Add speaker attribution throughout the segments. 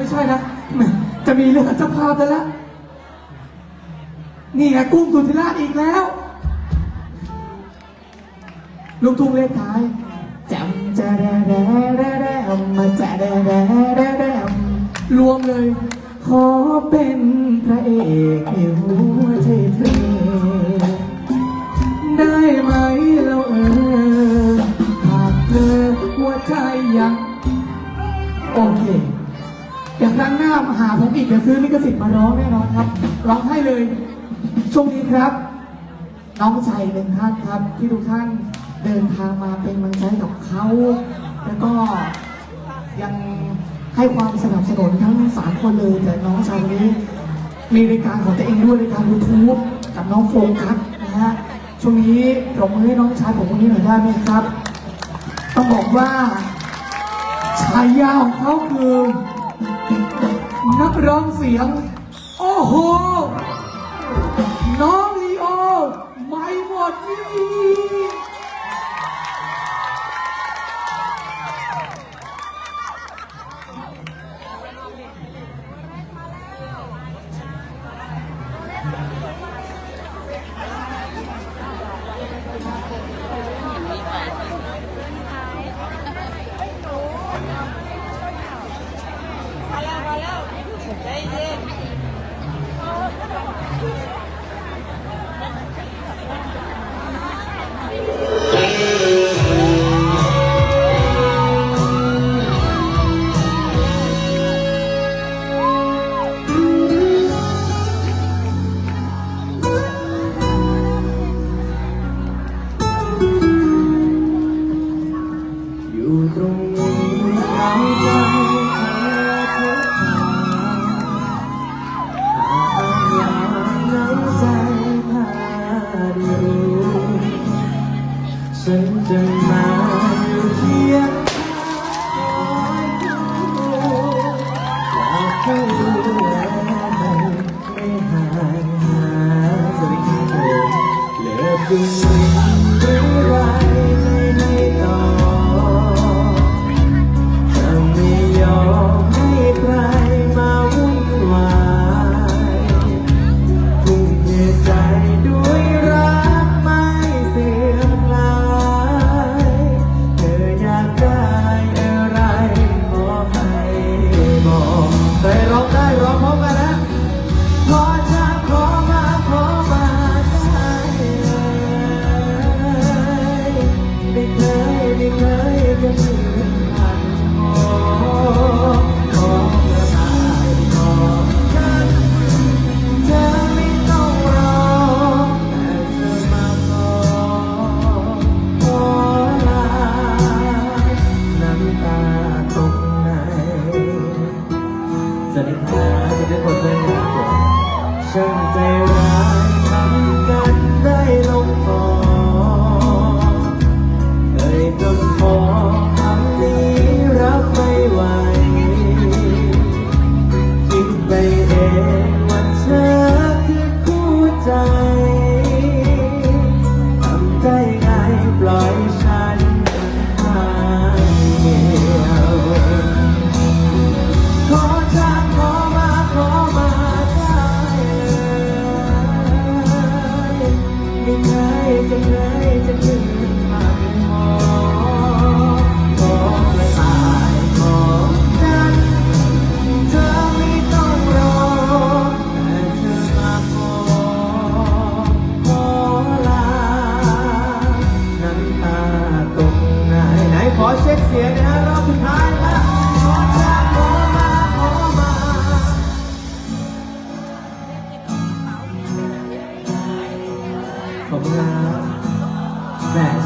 Speaker 1: ไม่ใช่นะแหมจะมีเรื่องกับเจ้าภาพแล้วละนี่ไงกุ้งสุธิราชอีกแล้ว ลูกทุ่งเลขท้ายแจมแจแดแดแดแดมมาแจแดแดแดแดมรวมเลย ขอเป็นพระเอกในหัวใจเธอ ได้ไหมเราเออหากเธอหัวใจยัง โอเค รั้งหน้ามาหาผมอีกเดี๋ยวซื้อลิขสิทธิ์มาร้องแน่นอนครับ ร้องให้เลย ช่วงนี้ครับ น้องชายหนึ่งท่านครับ ที่ทุกท่านเดินทางมาเป็นกำลังใจกับเขา แล้วก็ยังให้ความสนับสนุนทั้งสามคนเลย แต่น้องชายคนนี้ มีรายการของตัวเองด้วยรายการยูทูบกับน้องโฟกัสนะฮะช่วงนี้ปรบมือให้น้องชายผมคนนี้หน่อยได้ไหมครับ ต้องบอกว่าฉายาของเขาคือ นักร้องเสียง โอ้โห ผ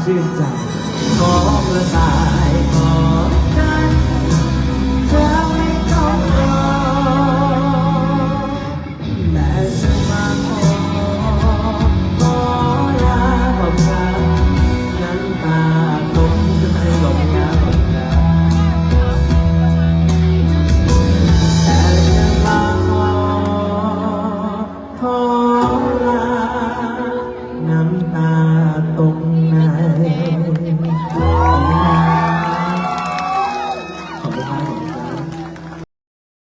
Speaker 1: ชื่นใจ ขอเมื่อสาย